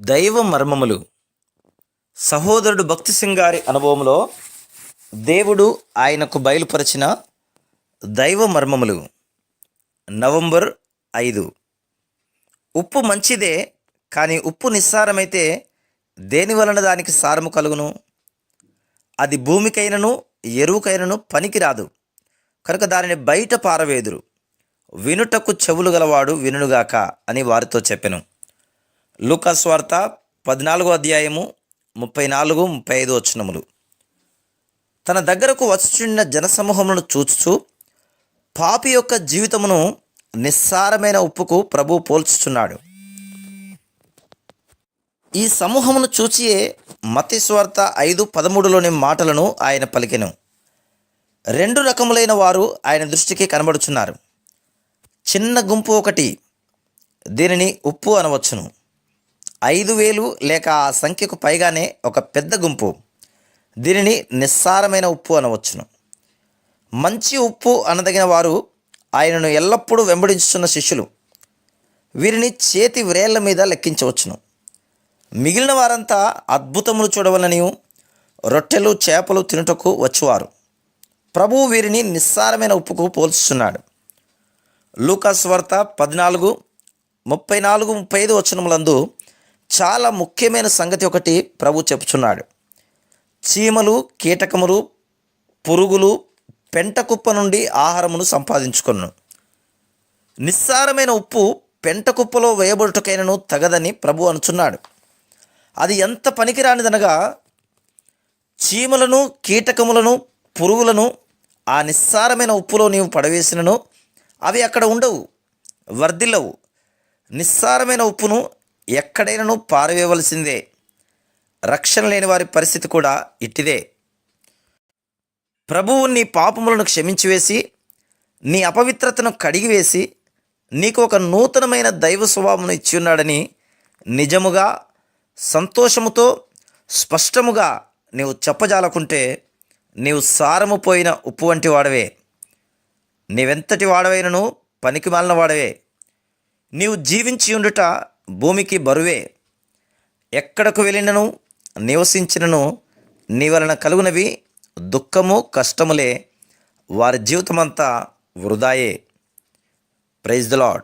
దైవ మర్మములు. సహోదరుడు భక్తి సింగారి అనుభవంలో దేవుడు ఆయనకు బయలుపరిచిన దైవ మర్మములు. నవంబర్ ఐదు. ఉప్పు మంచిదే కానీ ఉప్పు నిస్సారమైతే దేని వలన దానికి సారము కలుగును? అది భూమికైనను ఎరువుకైనను పనికిరాదు. కనుక దానిని బయట పారవేదురు. వినుటకు చెవులు గలవాడు వినుగాక అని వారితో చెప్పెను. లూకాస్ వార్త పద్నాలుగో అధ్యాయము ముప్పై నాలుగు ముప్పై ఐదు వచనములు. తన దగ్గరకు వచ్చుచున్న జనసమూహములను చూచుచూ పాపి యొక్క జీవితమును నిస్సారమైన ఉప్పుకు ప్రభు పోల్చుచున్నాడు. ఈ సమూహమును చూచియే మతిస్వార్త ఐదు పదమూడులోని మాటలను ఆయన పలికెను. రెండు రకములైన వారు ఆయన దృష్టికి కనబడుచున్నారు. చిన్న గుంపు ఒకటి దీనిని ఉప్పు అనవచ్చును. ఐదు వేలు లేక ఆ సంఖ్యకు పైగానే ఒక పెద్ద గుంపు. దీనిని నిస్సారమైన ఉప్పు అనవచ్చును. మంచి ఉప్పు అనదగిన వారు ఆయనను ఎల్లప్పుడూ వెంబడించుచున్న శిష్యులు. వీరిని చేతి వ్రేళ్ళ మీద లెక్కించవచ్చును. మిగిలిన వారంతా అద్భుతములు చూడవలనియు రొట్టెలు చేపలు తినుటకు వచ్చువారు. ప్రభువు వీరిని నిస్సారమైన ఉప్పుకు పోల్చుచున్నాడు. లూకాస్ వార్త పద్నాలుగు ముప్పై నాలుగు ముప్పై ఐదు వచనములందు చాలా ముఖ్యమైన సంగతి ఒకటి ప్రభు చెప్పుచున్నాడు. చీమలు కీటకములు పురుగులు పెంట కుప్ప నుండి ఆహారమును సంపాదించుకొను. నిస్సారమైన ఉప్పు పెంట కుప్పలో వేయబడుటకైనను తగదని ప్రభు అనుచున్నాడు. అది ఎంత పనికిరానిదనగా చీమలను కీటకములను పురుగులను ఆ నిస్సారమైన ఉప్పులో నీవు పడవేసినను అవి అక్కడ ఉండవు వర్ధిల్లవు. నిస్సారమైన ఉప్పును ఎక్కడైనాను పారవేయవలసిందే. రక్షణ లేని వారి పరిస్థితి కూడా ఇట్టిదే. ప్రభువు నీ పాపములను క్షమించివేసి నీ అపవిత్రతను కడిగివేసి నీకు ఒక నూతనమైన దైవ స్వభావమును ఇచ్చి ఉన్నాడని నిజముగా సంతోషముతో స్పష్టముగా నీవు చెప్పజాలకుంటే నీవు సారము పోయిన ఉప్పు వంటి వాడవే. నీవెంతటి వాడవైనను పనికి మాలిన వాడవే. నీవు జీవించి ఉండుట భూమికి బరువే. ఎక్కడకు వెళ్ళినను నివసించినను నీ వలన కలుగునవి దుఃఖము కష్టములే. వారి జీవితమంతా వృధాయే. Praise the lord